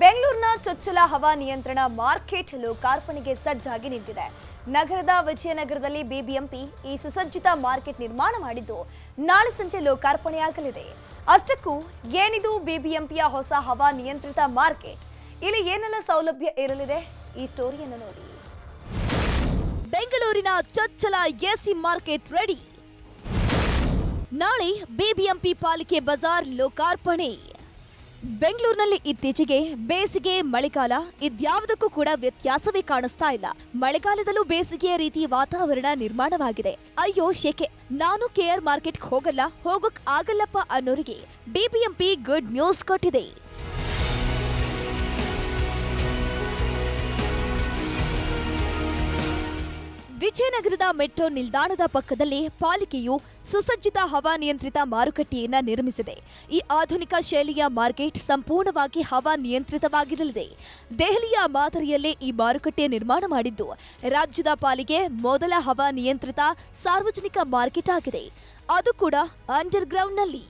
ಬೆಂಗಳೂರಿನ ಚೊಚ್ಚಲ ಹವಾ ನಿಯಂತ್ರಣ ಮಾರ್ಕೆಟ್ ಲೋಕಾರ್ಪಣೆಗೆ ಸಜ್ಜಾಗಿ ನಿಂತಿದೆ. ನಗರದ ವಿಜಯನಗರದಲ್ಲಿ ಬಿಬಿಎಂಪಿ ಈ ಸುಸಜ್ಜಿತ ಮಾರ್ಕೆಟ್ ನಿರ್ಮಾಣ ಮಾಡಿದ್ದು ನಾಳೆ ಸಂಜೆ ಲೋಕಾರ್ಪಣೆಯಾಗಲಿದೆ. ಅಷ್ಟಕ್ಕೂ ಏನಿದು ಬಿಬಿಎಂಪಿಯ ಹೊಸ ಹವಾ ನಿಯಂತ್ರಿತ ಮಾರ್ಕೆಟ್? ಇಲ್ಲಿ ಏನೆಲ್ಲ ಸೌಲಭ್ಯ ಇರಲಿದೆ? ಈ ಸ್ಟೋರಿಯನ್ನು ನೋಡಿ. ಬೆಂಗಳೂರಿನ ಚೊಚ್ಚಲ ಎಸಿ ಮಾರ್ಕೆಟ್ ರೆಡಿ. ನಾಳೆ ಬಿಬಿಎಂಪಿ ಪಾಲಿಕೆ ಬಜಾರ್ ಲೋಕಾರ್ಪಣೆ. ಬೆಂಗಳೂರಿನಲ್ಲಿ ಇತ್ತೀಚೆಗೆ ಬೇಸಿಗೆ ಮಳೆಗಾಲ. ಇದ್ಯಾವುದಕ್ಕೂ ಕೂಡ ವ್ಯತ್ಯಾಸವೇ ಕಾಣಿಸ್ತಾ ಇಲ್ಲ. ಮಳೆಗಾಲದಲ್ಲೂ ಬೇಸಿಗೆಯ ರೀತಿ ವಾತಾವರಣ ನಿರ್ಮಾಣವಾಗಿದೆ. ಅಯ್ಯೋ ಶೆಕೆ ನಾನು ಕೆಆರ್ ಮಾರ್ಕೆಟ್ಗೆ ಹೋಗಲ್ಲ. ಹೋಗಕ್ ಆಗಲ್ಲಪ್ಪ ಅನ್ನೋರಿಗೆ ಬಿಬಿಎಂಪಿ ಗುಡ್ ನ್ಯೂಸ್ ಕೊಟ್ಟಿದೆ. ವಿಜಯನಗರದ ಮೆಟ್ರೋ ನಿಲ್ದಾಣದ ಪಕ್ಕದಲ್ಲಿ ಪಾಲಿಕೆಯು ಸುಸಜ್ಜಿತ ಹವಾನಿಯಂತ್ರಿತ ಮಾರುಕಟ್ಟೆಯನ್ನು ನಿರ್ಮಿಸಿದೆ. ಈ ಆಧುನಿಕ ಶೈಲಿಯ ಮಾರ್ಕೆಟ್ ಸಂಪೂರ್ಣವಾಗಿ ಹವಾ ನಿಯಂತ್ರಿತವಾಗಿರಲಿದೆ. ದೆಹಲಿಯ ಮಾದರಿಯಲ್ಲೇ ಈ ಮಾರುಕಟ್ಟೆ ನಿರ್ಮಾಣ ಮಾಡಿದ್ದು ರಾಜ್ಯದ ಪಾಲಿಗೆ ಮೊದಲ ಹವಾ ನಿಯಂತ್ರಿತ ಸಾರ್ವಜನಿಕ ಮಾರ್ಕೆಟ್ ಆಗಿದೆ. ಅದು ಕೂಡ ಅಂಡರ್ಗ್ರೌಂಡ್ನಲ್ಲಿ.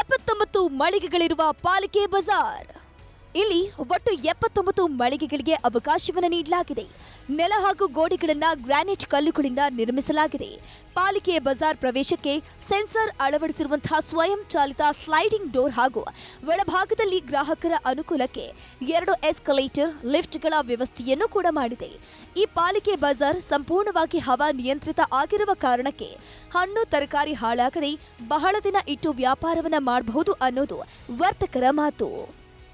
ಎಪ್ಪತ್ತೊಂಬತ್ತು ಮಳಿಗೆಗಳಿರುವ ಪಾಲಿಕೆ ಬಜಾರ್. ಇಲ್ಲಿ ಒಟ್ಟು ಎಪ್ಪತ್ತೊಂಬತ್ತು ಮಳಿಗೆಗಳಿಗೆ ಅವಕಾಶವನ್ನು ನೀಡಲಾಗಿದೆ. ನೆಲ ಹಾಗೂ ಗೋಡೆಗಳನ್ನು ಗ್ರಾನೈಟ್ ಕಲ್ಲುಗಳಿಂದ ನಿರ್ಮಿಸಲಾಗಿದೆ. ಪಾಲಿಕೆ ಬಜಾರ್ ಪ್ರವೇಶಕ್ಕೆ ಸೆನ್ಸರ್ ಅಳವಡಿಸಿರುವಂತಹ ಸ್ವಯಂ ಚಾಲಿತ ಸ್ಲೈಡಿಂಗ್ ಡೋರ್ ಹಾಗೂ ಒಳಭಾಗದಲ್ಲಿ ಗ್ರಾಹಕರ ಅನುಕೂಲಕ್ಕೆ ಎರಡು ಎಸ್ಕಲೇಟರ್, ಲಿಫ್ಟ್ಗಳ ವ್ಯವಸ್ಥೆಯನ್ನು ಕೂಡ ಮಾಡಿದೆ. ಈ ಪಾಲಿಕೆ ಬಜಾರ್ ಸಂಪೂರ್ಣವಾಗಿ ಹವಾ ನಿಯಂತ್ರಿತ ಆಗಿರುವ ಕಾರಣಕ್ಕೆ ಹಣ್ಣು ತರಕಾರಿ ಹಾಳಾಗದೆ ಬಹಳ ದಿನ ಇಟ್ಟು ವ್ಯಾಪಾರವನ್ನು ಮಾಡಬಹುದು ಅನ್ನೋದು ವರ್ತಕರ ಮಾತು.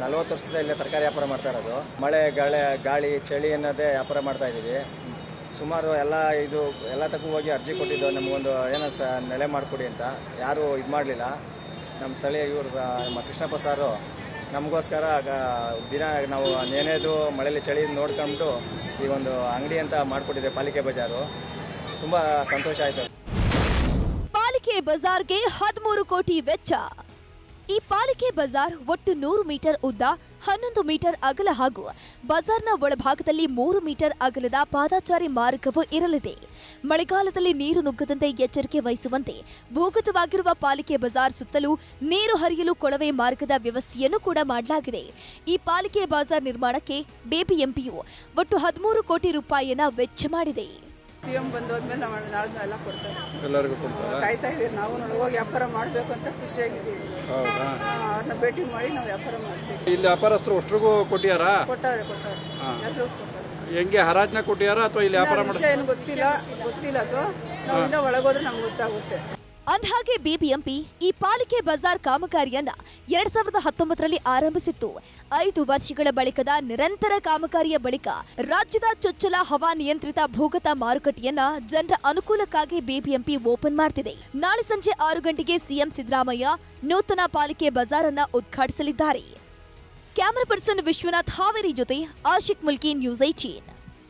ನಲ್ವತ್ತು ವರ್ಷದಿಂದ ಇಲ್ಲೇ ತರಕಾರಿ ವ್ಯಾಪಾರ ಮಾಡ್ತಾ ಇರೋದು. ಮಳೆ, ಗಾಳಿ ಗಾಳಿ, ಚಳಿ ಅನ್ನೋದೇ ವ್ಯಾಪಾರ ಮಾಡ್ತಾ ಇದ್ದೀವಿ. ಸುಮಾರು ಎಲ್ಲ ಇದು, ಎಲ್ಲ ತಕ್ಕೂ ಹೋಗಿ ಅರ್ಜಿ ಕೊಟ್ಟಿದ್ದು ನಮಗೊಂದು ಏನೋ ಸ, ನೆಲೆ ಮಾಡಿಕೊಡಿ ಅಂತ. ಯಾರೂ ಇದು ಮಾಡಲಿಲ್ಲ. ನಮ್ಮ ಸ್ಥಳೀಯ ಇವರು ನಮ್ಮ ಕೃಷ್ಣಪ್ಪ ಸಾರು ನಮಗೋಸ್ಕರ ದಿನ ನಾವು ಏನೇದು ಮಳೆಯಲ್ಲಿ ಚಳಿ ನೋಡ್ಕೊಂಡು ಈ ಒಂದು ಅಂಗಡಿ ಅಂತ ಮಾಡಿಕೊಟ್ಟಿದ್ದೆ, ಪಾಲಿಕೆ ಬಜಾರು. ತುಂಬ ಸಂತೋಷ ಆಯಿತು. ಪಾಲಿಕೆ ಬಜಾರ್ಗೆ ಹದಿಮೂರು ಕೋಟಿ ವೆಚ್ಚ. ಈ ಪಾಲಿಕೆ ಬಜಾರ್ ಒಟ್ಟು ನೂರು ಮೀಟರ್ ಉದ್ದ ಹನ್ನೊಂದು ಮೀಟರ್ ಅಗಲ ಹಾಗೂ ಬಜಾರ್ನ ಒಳಭಾಗದಲ್ಲಿ ಮೂರು ಮೀಟರ್ ಅಗಲದ ಪಾದಾಚಾರಿ ಮಾರ್ಗವು ಇರಲಿದೆ. ಮಳೆಗಾಲದಲ್ಲಿ ನೀರು ನುಗ್ಗದಂತೆ ಎಚ್ಚರಿಕೆ ವಹಿಸುವಂತೆ ಭೂಗತವಾಗಿರುವ ಪಾಲಿಕೆ ಬಜಾರ್ ಸುತ್ತಲೂ ನೀರು ಹರಿಯಲು ಕೊಳವೆ ಮಾರ್ಗದ ವ್ಯವಸ್ಥೆಯನ್ನು ಕೂಡ ಮಾಡಲಾಗಿದೆ. ಈ ಪಾಲಿಕೆ ಬಜಾರ್ ನಿರ್ಮಾಣಕ್ಕೆ ಬಿಬಿಎಂಪಿಯು ಒಟ್ಟು ಹದಿಮೂರು ಕೋಟಿ ರೂಪಾಯಿಯನ್ನ ವೆಚ್ಚ ಮಾಡಿದೆ. ಸಿಎಂ ಬಂದೋದ್ಮೇಲೆ ನಾವು ನಾಳೆ ಎಲ್ಲ ಕೊಡ್ತಾರೆ ಎಲ್ಲರಿಗೂ ಕೊಡ್ತಾರಾ? ಕಾಯ್ತಾ ಇದೀವಿ ನಾವು ನೋಡಿ ಹೋಗಿ ವ್ಯಾಪಾರ ಮಾಡಬೇಕು ಅಂತ ಖುಷಿಯಾಗಿದ್ದೀವಿ ಹೌದಾ? ಅವ್ರನ್ನ ಭೇಟಿ ಮಾಡಿ ನಾವು ವ್ಯಾಪಾರ ಮಾಡ್ತೀವಿ. ಇಲ್ಲಿ ವ್ಯಾಪಾರಸ್ಥರು ಅಷ್ಟ್ರಿಗೂ ಕೊಟ್ಟಿಯಾರಾ? ಕೊಟ್ಟವ್ರೆ ಕೊಟ್ಟವ್ರೆ. ಹಾ. ಎಲ್ಲರೂ ಕೊಟ್ಟವ್ರೆ. ಹೆಂಗೆ ಹರಾಜ್ನ ಕೊಟ್ಟಿಯಾರಾ ಅಥವಾ ಇಲ್ಲಿ ವ್ಯಾಪಾರ ವಿಷಯ ಏನು ಗೊತ್ತಿಲ್ಲ ಗೊತ್ತಿಲ್ಲ ಅದು. ನಾವು ಇನ್ನೂ ಒಳಗೋದ್ರೆ ನಮ್ಗೆ ಗೊತ್ತಾಗುತ್ತೆ. ಅಂದಹಾಗೆ ಬಿಬಿಎಂಪಿ ಈ ಪಾಲಿಕೆ ಬಜಾರ್ ಕಾಮಗಾರಿಯನ್ನ ಎರಡ್ ಸಾವಿರದ ಹತ್ತೊಂಬತ್ತರಲ್ಲಿ ಆರಂಭಿಸಿತ್ತು. ಐದು ವರ್ಷಗಳ ಬಳಿಕದ ನಿರಂತರ ಕಾಮಗಾರಿಯ ಬಳಿಕ ರಾಜ್ಯದ ಚೊಚ್ಚಲ ಹವಾ ನಿಯಂತ್ರಿತ ಭೂಗತ ಮಾರುಕಟ್ಟೆಯನ್ನ ಜನರ ಅನುಕೂಲಕ್ಕಾಗಿ ಬಿಬಿಎಂಪಿ ಓಪನ್ ಮಾಡ್ತಿದೆ. ನಾಳೆ ಸಂಜೆ ಆರು ಗಂಟೆಗೆ ಸಿಎಂ ಸಿದ್ದರಾಮಯ್ಯ ನೂತನ ಪಾಲಿಕೆ ಬಜಾರ್ ಅನ್ನ ಉದ್ಘಾಟಿಸಲಿದ್ದಾರೆ. ಕ್ಯಾಮರಾ ಪರ್ಸನ್ ವಿಶ್ವನಾಥ್ ಹಾವೇರಿ ಜೊತೆ ಆಶಿಕ್ ಮುಲ್ಕಿ ನ್ಯೂಸ್ ಐಟೀನ್